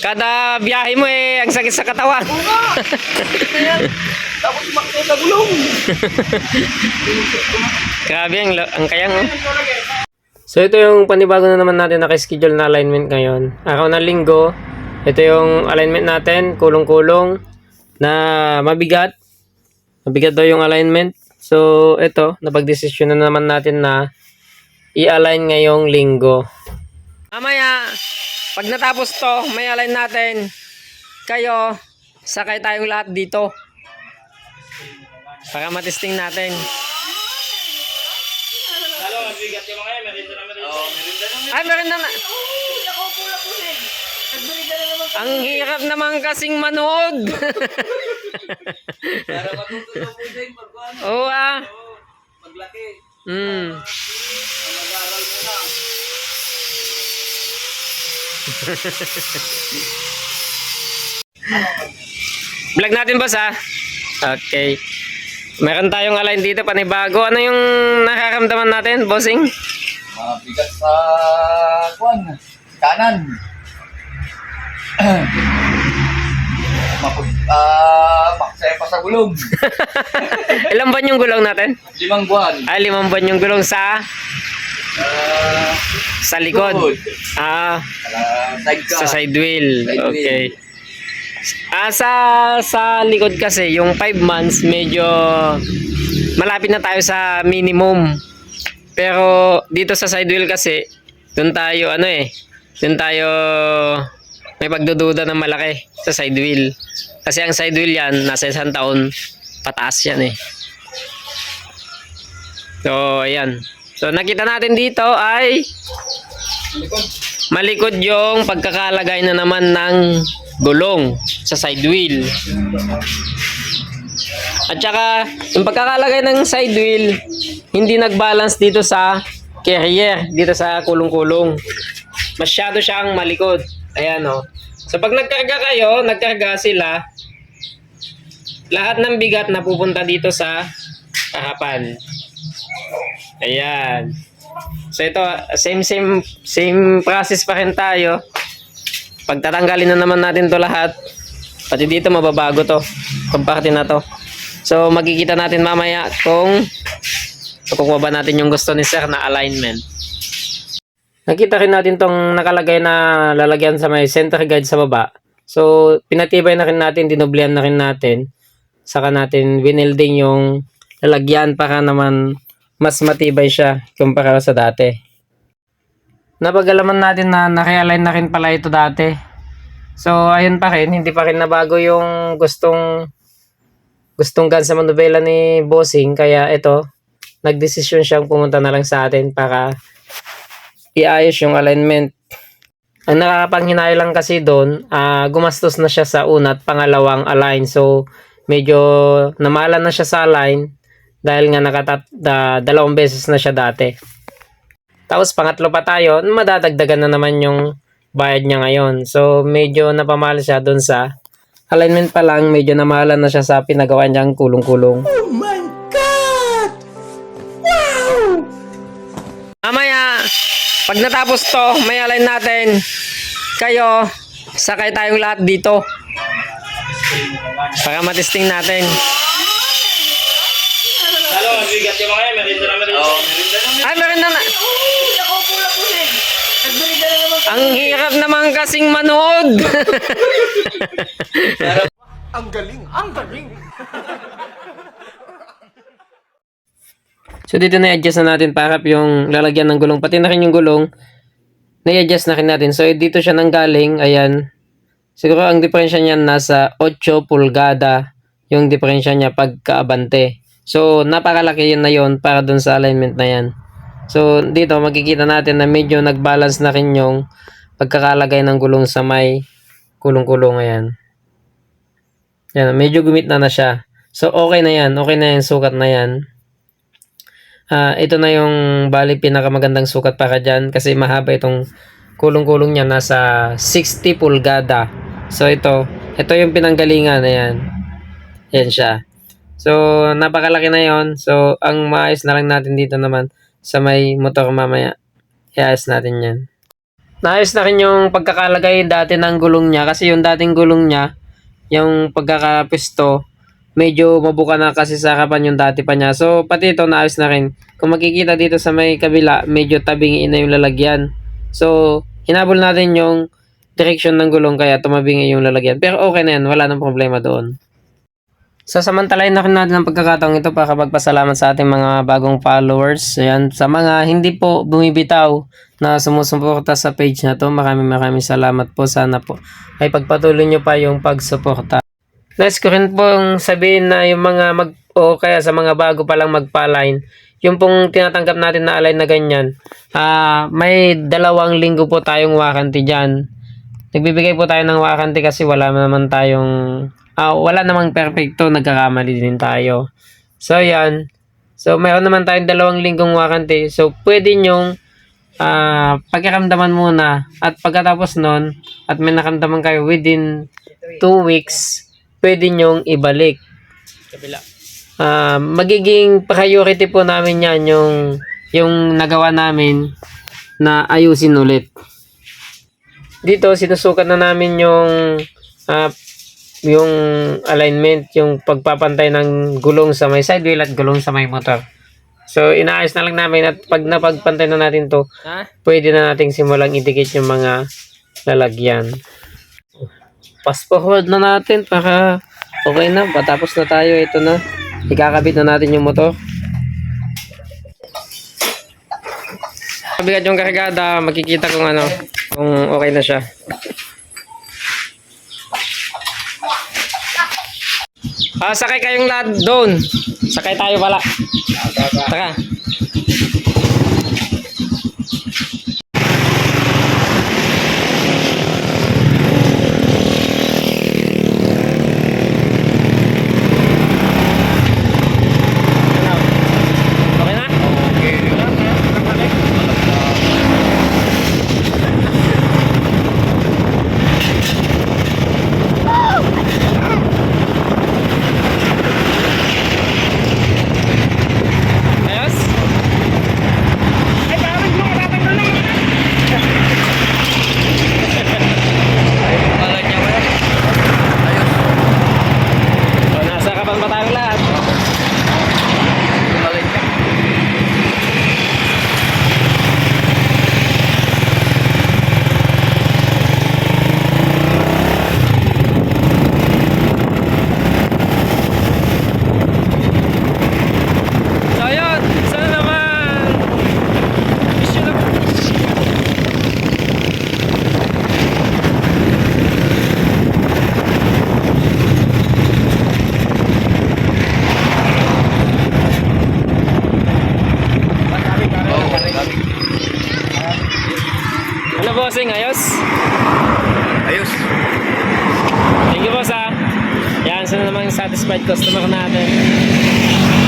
Kada biyahe mo eh, ang sakit sa katawan. Tapos makita sa gulong. Grabe ang, ang kayang oh. So ito yung panibago na naman natin naka-schedule na alignment ngayon. Araw na linggo. Ito yung alignment natin, kulong-kulong na mabigat. Mabigat daw yung alignment. So ito, napag-desisyon na naman natin na i-align ngayong linggo. Mamaya, pag natapos to, may align natin. Kayo, sakay tayong lahat dito. Para matesting natin. Ay, meron na na. Ang hirap naman kasing manood. Para matutunan po din pag ano. Oo ah. Paglaki. Mm. Mag-aaral mo na. Vlog natin boss ah. Okay. Meron tayong align dito panibago. Ano yung nakakamdaman natin, bossing? Mabigat sa kuan. Kanan. Mapag ah maksaya pa sa gulong. Ilang buwan yung gulong natin? Limang buwan. Ay, limang buwan yung gulong sa Sa likod. Ah, side ka. sa side wheel. Side wheel. Okay. Ah, sa sa likod kasi yung 5 months medyo malapit na tayo sa minimum. Pero dito sa side wheel kasi doon tayo ano eh, doon tayo may pagdududa ng malaki sa side wheel. Kasi ang side wheel yan nasa isang taon pataas yan eh. So, ayan. So, nakita natin dito ay Likod. malikod yung pagkakalagay na naman ng gulong sa side wheel. At saka, yung pagkakalagay ng side wheel, hindi nag-balance dito sa carrier, dito sa kulong-kulong. Masyado siyang malikod. Ayan o. So, pag nagkarga kayo, nagkarga sila, lahat ng bigat na pupunta dito sa kahapan. Ayan. So ito, same same same process pa rin tayo. Pagtatanggalin na naman natin to lahat. Pati dito mababago to. Itong parte na to. So magkikita natin mamaya kung kukuha ba natin yung gusto ni sir na alignment. Nakita rin natin tong nakalagay na lalagyan sa may center guide sa baba. So pinatibay na rin natin, dinoblihan na rin natin. Saka natin winelding yung lalagyan para naman mas matibay siya kumpara sa dati. Napagalaman natin na naki-align na rin pala ito dati. So, ayun pa rin, hindi pa rin nabago yung gustong gustong gan sa manubela ni Bossing. Kaya ito, nagdesisyon siyang pumunta na lang sa atin para iayos yung alignment. Ang nakakapanghinay lang kasi doon, ah, gumastos na siya sa una at pangalawang align. So, medyo namalan na siya sa align dahil nga nakatat da, dalawang beses na siya dati. Tapos pangatlo pa tayo, madadagdagan na naman yung bayad niya ngayon. So medyo napamahal siya doon sa alignment pa lang, medyo namahalan na siya sa pinagawa niyang kulong-kulong. Oh my God! Wow! Mamaya, pag natapos to, may align natin. Kayo, sakay tayong lahat dito. Para matesting natin. Lalo, mabigat yung mga yan. Merinda naman rin. Oo, merinda naman. Ay, meron na na. Ang hirap naman kasing manood. Ang galing, ang galing. so dito na-adjust na natin para yung lalagyan ng gulong. Pati na rin yung gulong, na-adjust na rin natin. So dito siya nanggaling, ayan. Siguro ang diferensya niyan nasa 8 pulgada yung diferensya niya pagkaabante. So napakalaki yun na yun para dun sa alignment na yan. So dito makikita natin na medyo nag-balance na rin yung pagkakalagay ng gulong sa may kulong-kulong ayan. Yan, medyo gumit na na siya. So okay na yan, okay na yan, sukat na yan. Ah, ito na yung bali pinakamagandang sukat para dyan kasi mahaba itong kulong-kulong niya nasa 60 pulgada. So ito, ito yung pinanggalingan ayan. Yan siya. So napakalaki na yon. So ang maayos na lang natin dito naman sa may motor mamaya. Iayos natin yan. naayos na rin yung pagkakalagay dati ng gulong niya kasi yung dating gulong niya, yung pagkakapisto, medyo mabuka na kasi sa harapan yung dati pa niya. So, pati ito naayos na rin. Kung makikita dito sa may kabila, medyo tabingi na yung lalagyan. So, hinabol natin yung direction ng gulong kaya tumabingi yung lalagyan. Pero okay na yan, wala nang problema doon. So, samantalayin na natin ang pagkakataong ito para magpasalamat sa ating mga bagong followers. Ayan, sa mga hindi po bumibitaw na sumusuporta sa page na to, maraming maraming salamat po. Sana po ay pagpatuloy nyo pa yung pagsuporta. Next ko rin pong sabihin na yung mga mag o kaya sa mga bago pa lang magpa-line, yung pong tinatanggap natin na align na ganyan, ah may dalawang linggo po tayong warranty dyan. Nagbibigay po tayo ng warranty kasi wala naman tayong ah, wala namang perfecto, nagkakamali din tayo. So yan. So meron naman tayong dalawang linggong warranty. So pwede nyong ah pakiramdaman muna at pagkatapos nun at may nakamdaman kayo within 2 weeks, pwede nyong ibalik. Ah, magiging priority po namin yan yung yung nagawa namin na ayusin ulit. Dito sinusukat na namin yung ah, yung alignment, yung pagpapantay ng gulong sa may side wheel at gulong sa may motor. So, inaayos na lang namin at pag napagpantay na natin to, pwede na nating simulang idikit yung mga lalagyan. Fast forward na natin para okay na. Patapos na tayo. Ito na. Ikakabit na natin yung motor. Kabigat yung kargada, makikita kung ano, kung okay na siya. Ah, sakay kayong lahat doon. Sakay tayo pala. Tara. Okay na? Ayos? O, nasa kapan ba tayo lahat? So, ayun. Sana naman. Issue na Ano bossing? Ayos? Ayos. Thank you boss ah. Yan, sana naman yung satisfied customer natin.